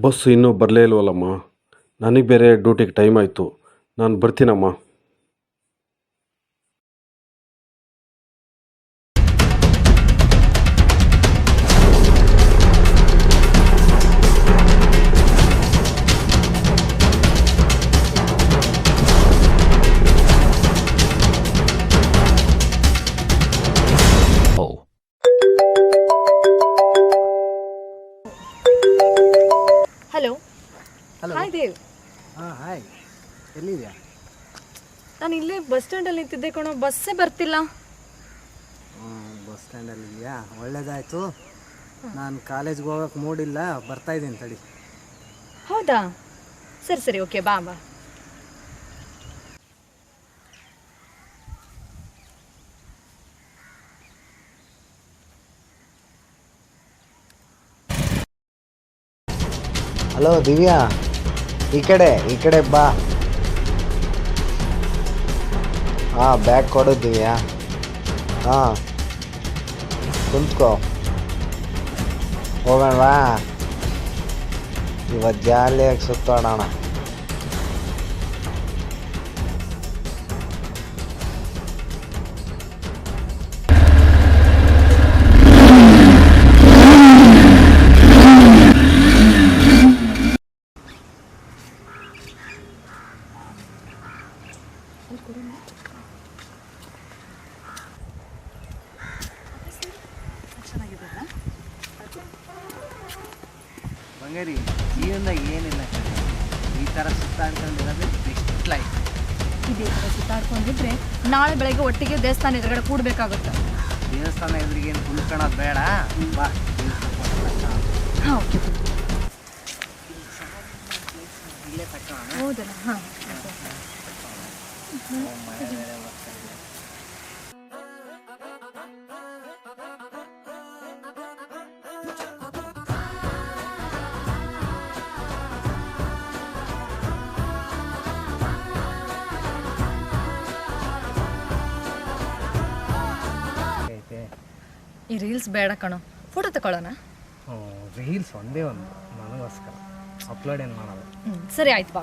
Bus ಇನ್ನೂ ಬರಲೇ ಇಲ್ವಲ್ಲಮ್ಮ? ನನಗೆ ಬೇರೆ ಡ್ಯೂಟಿಗೆ ಟೈಮ್ ಆಯಿತು. ನಾನು ಬರ್ತೀನಮ್ಮ. ಹಲೋ ಹಾಯ್ ದೇವ್ ಹಾಂ ಹಾಯ್ ಎಲ್ಲಿದ್ಯಾ ನಾನು ಇಲ್ಲೇ ಬಸ್ ಸ್ಟ್ಯಾಂಡಲ್ಲಿ ನಿಂತಿದ್ದೆ ಕಣೋ. ಬಸ್ಸೇ ಬರ್ತಿಲ್ಲ. ಬಸ್ ಸ್ಟ್ಯಾಂಡಲ್ಲಿ ಇದೆಯಾ ಒಳ್ಳೇದಾಯಿತು. ನಾನು ಕಾಲೇಜ್ಗೆ ಹೋಗೋಕೆ ಮೂಡಿಲ್ಲ ಬರ್ತಾ ಇದ್ದೀನಿ ತಡಿ. ಹೌದಾ? ಸರಿ ಸರಿ ಓಕೆ ಬಾ ಬಾ. ಹಲೋ ದಿವ್ಯಾ. ಈ ಕಡೆ ಈ ಕಡೆ ಬಾ. ಹಾಂ ಬ್ಯಾಗ್ ಕೊಡು ಹಾ. ಹಾಂ ಕುಂತ್ಕೋ. ಹೋಗೋಣವಾ ಇವತ್ತು ಜಾಲಿಯಾಗಿ ಸುತ್ತಾಡೋಣ ಬಂಗಾರಿ ಜೀವನದಾಗ ಏನಿಲ್ಲ. ಈ ಥರ ಸುತ್ತಾಡ್ಕೊಂಡಿರೋದು ಬೆಸ್ಟ್ ಲೈಫ್ ಇದೇ ಥರ ಸುತ್ತಾಡ್ಕೊಂಡಿದ್ರೆ ನಾಳೆ ಬೆಳಗ್ಗೆ ಒಟ್ಟಿಗೆ ದೇವಸ್ಥಾನ ಎದುರುಗಡೆ ಕೂಡಬೇಕಾಗುತ್ತೆ. ದೇವಸ್ಥಾನ ಎದುರಿಗೆ ಏನು ಕುಳ್ಕೊಳ್ಳೋದು ಬೇಡ? ಬಾ ಹಾಂ ಓಕೆ. ಇಲ್ಲೇ ಹೌದಲ್ಲ ಹಾಂ. ಈ ರೀಲ್ಸ್ ಬೇಡ ಕಣೋ. ಫೋಟೋ ತಗೊಳ್ಳೋಣ ರೀಲ್ಸ್ ಒಂದೇ ಒಂದು ನನಗೋಸ್ಕರ. ಅಪ್ಲೋಡ್ ಏನು ಮಾಡೋದು? ಸರಿ ಆಯ್ತು ಬಾ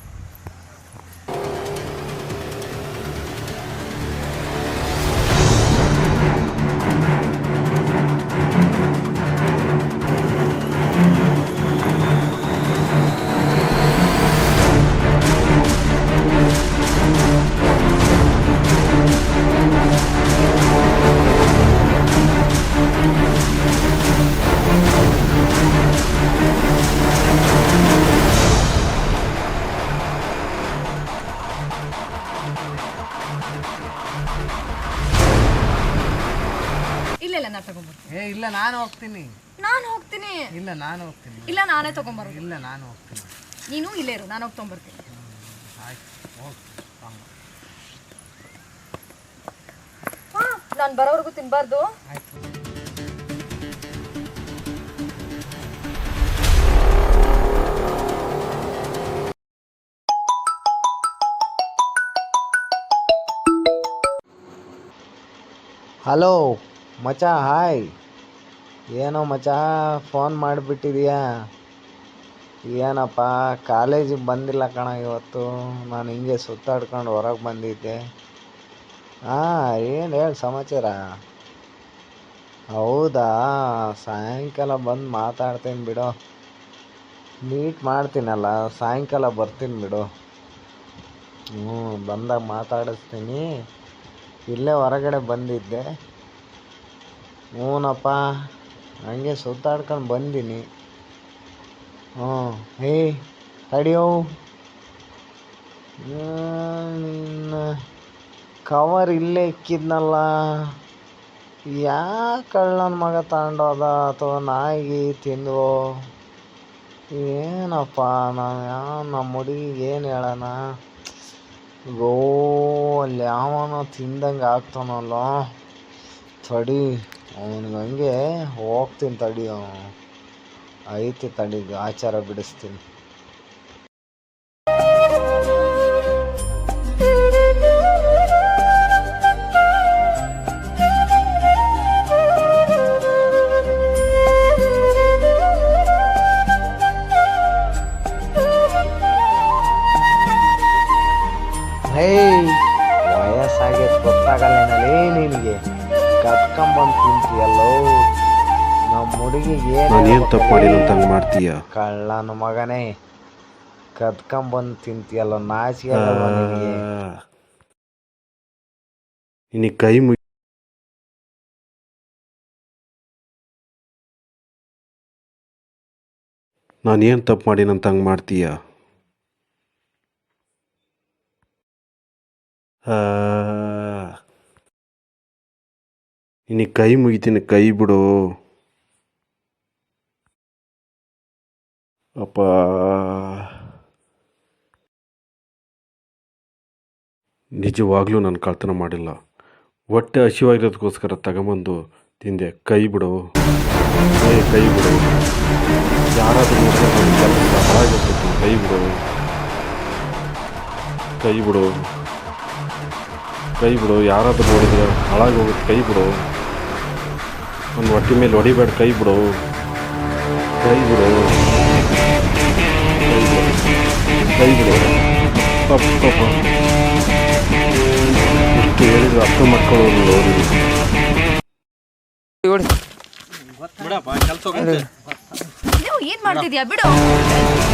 ನಾನು ಹೋಗ್ತೀನಿ. ನಾನು ಹೋಗ್ತೀನಿ. ಇಲ್ಲ ನಾನು ಹೋಗ್ತೀನಿ. ಇಲ್ಲ ನಾನೇ ತಗೊಂಬರೋದು. ಇಲ್ಲ ನಾನು ಹೋಗ್ತೀನಿ. ನೀನು ಇಲ್ಲೇ ಇರು ನಾನು ಹೋಗಿ ತೊಗೊಂಬರ್ತೀನಿ. ಆಯ್ತು. ಹೋಗ್ತೀನಿ ನಾನು ಬರೋವರೆಗೂ ತಿನ್ಬಾರ್ದು. ಆಯ್ತು. ಹಲೋ ಮಚಾ ಹಾಯ್ ಏನೋ ಮಚ ಫೋನ್ ಮಾಡಿಬಿಟ್ಟಿದೀಯಾ? ಏನಪ್ಪ ಕಾಲೇಜಿಗೆ ಬಂದಿಲ್ಲ ಕಣ ಇವತ್ತು. ನಾನು ಹಿಂಗೆ ಸುತ್ತಾಡ್ಕೊಂಡು ಹೊರಗೆ ಬಂದಿದ್ದೆ. ಹಾಂ ಏನು ಹೇಳಿ ಸಮಾಚಾರ? ಹೌದಾ, ಸಾಯಂಕಾಲ ಬಂದು ಮಾತಾಡ್ತೀನಿ ಬಿಡು. ಮೀಟ್ ಮಾಡ್ತೀನಲ್ಲ, ಸಾಯಂಕಾಲ ಬರ್ತೀನಿ ಬಿಡು. ಹ್ಞೂ ಬಂದಾಗ ಮಾತಾಡಿಸ್ತೀನಿ. ಇಲ್ಲೇ ಹೊರಗಡೆ ಬಂದಿದ್ದೆ. ಹ್ಞೂನಪ್ಪ. ಹಂಗೆ ಸುತ್ತಾಡ್ಕೊಂಡು ಬಂದೀನಿ. ಹ್ಞೂ ಹೇ ತಡಿಯೋ. ನಿನ್ನ ಕವರ್ ಇಲ್ಲೇ ಇಕ್ಕಿದ್ನಲ್ಲ. ಯಾಕೆ ಕಳ್ಳನ ಮಗ ತಗೊಂಡೋದ ಅಥವಾ ನಾಯಿಗೆ ತಿಂದೋ ಏನಪ್ಪ, ನಾನು ಯಾವ ನಮ್ಮ ಹುಡುಗಿಗೆ ಏನು ಹೇಳೋಣ? ಗೋ ಅಲ್ಲಿ ಯಾವನೋ ತಿಂದಂಗೆ ಆಗ್ತಾನಲ್ಲ. ತಡಿ. ಅವನಿಗೆ ಹಂಗೆ ಹೋಗ್ತೀನಿ ತಡಿ. ಐತಿ ತಡಿ ಆಚಾರ ಬಿಡಿಸ್ತೀನಿ ತಪ್ಪು ಮಾಡಿಲ್ಲ ಅಂತ ಹಂಗೆ ಮಾಡ್ತೀಯ? ಕಳ್ಳನ ಮಗನೇ ಕದ್ಕೊಂಬಂದು ತಿಂತೀಯಲ್ಲ ಆಗಲ್ವಾ ನಿನಗೆ ನಿನಗೆ ಕೈ ಮುಗಿ ನಾನೇನು ತಪ್ಪು ಮಾಡಿನಂತ ಹಂಗೆ ಮಾಡ್ತೀಯ? ನಿನಗೆ ಕೈ ಮುಗಿತೀನಿ ಕೈ ಬಿಡು. ಅಪ್ಪ ನಿಜವಾಗ್ಲೂ ನಾನು ಕಳ್ತನ ಮಾಡಿಲ್ಲ. ಹೊಟ್ಟೆ ಹಸಿವಾಗಿರೋದಕ್ಕೋಸ್ಕರ ತಗೊಂಬಂದು ತಿಂದೆ. ಕೈ ಬಿಡು. ಕೈ ಬಿಡು. ಯಾರಾದರೂ ಹಾಳಾಗಿರ್ತೈತಿ ಕೈ ಬಿಡು. ಕೈ ಬಿಡು. ಕೈ ಬಿಡು. ಯಾರಾದರೂ ನೋಡಿದ್ರೆ ಹಾಳಾಗಿ ಹೋಗುತ್ತೆ. ಕೈ ಬಿಡು. ಒಂದು ಹೊಟ್ಟೆ ಮೇಲೆ ಹೊಡಿಬೇಡ. ಕೈ ಬಿಡು ಕೈ ಬಿಡು. ಕೈ ಬಿಡು. ತಪ್ಪು ತಪ್ಪು. ಎಷ್ಟು ಹೇಳಿದ್ರು ಅರ್ಥ ಮಾಡ್ಕೊಳ್ಳೋರು ಅವರಿಗೆ. ನೀವು ಏನ್ ಮಾಡ್ತಿದ್ಯಾ? ಬಿಡು.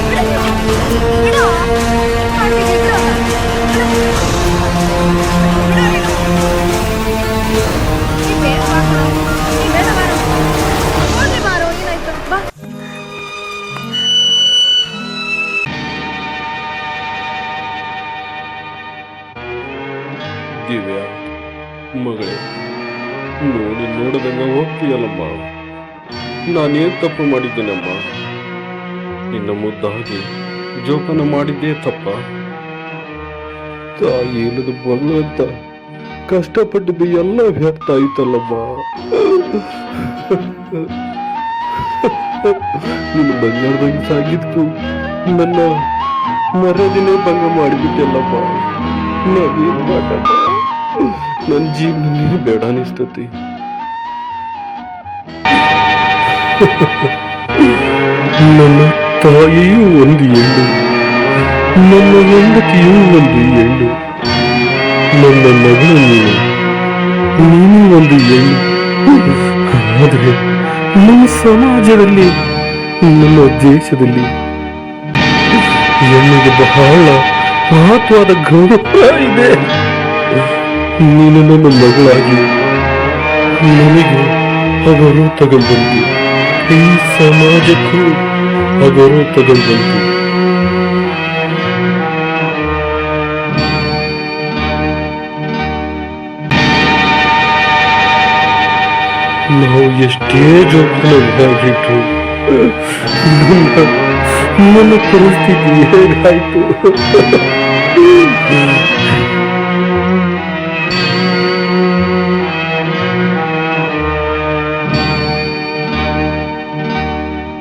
ಬಿಡು. ಬಿಡು. ಏನ್ ಮಾಡ್ತಿದ್ಯಾ ಬಿಡು. ಬಿಡು. ನಾನೇನು ತಪ್ಪು ಮಾಡಿದ್ದೇನಮ್ಮ. ನಿನ್ನ ಮುದ್ದಾಗಿ ಜೋಪಾನ ಮಾಡಿದ್ದೇ ತಪ್ಪ. ತಾಯಿ ಇಲ್ಲದ ಅಂತ ಕಷ್ಟಪಟ್ಟಿದ್ದು ಎಲ್ಲ ವ್ಯರ್ಥ ಆಯ್ತಲ್ಲಮ್ಮ. ನಿನ್ನ ಬಂಗಾರದಂಗೆ ಸಾಗಿದ್ಕು ನನ್ನ ಮರದಿನೇ ಭಂಗ ಮಾಡಿಬಿಟ್ಟಲ್ಲಮ್ಮ. ನಾವೇನು ನನ್ನ ಜೀವನ ಬೇಡ ಅನಿಸ್ತತಿ. ನನ್ನ ತಾಯಿಯೂ ಒಂದು ಹೆಣ್ಣು. ನನ್ನ ಹೆಂಡತಿಯೂ ಒಂದು ಹೆಣ್ಣು. ನನ್ನ ಮಗಳು ನೀನು ಒಂದು ಹೆಣ್ಣು. ಆದರೆ ನಮ್ಮ ಸಮಾಜದಲ್ಲಿ, ನಮ್ಮ ದೇಶದಲ್ಲಿ ಹೆಣ್ಣಿಗೆ ಬಹಳ ಮಹತ್ವದ ಗೌರವ ಇದೆ. ನೀನು ನನ್ನ ಮಗಳಾಗಿ, ನನಗೆ ಅವರು ತಗೊಂಡ್ಬಂತು ಈ ಸಮಾಜಕ್ಕೂ ಅವರು ತಗೊಂಡ್ಬಂತು ನಾವು ಎಷ್ಟೇ ಜೋಪಾನವಾಗಿಟ್ಟು ನನ್ನ ನನ್ನ ಪರಿಸ್ಥಿತಿ ಹೇಗಾಯ್ತು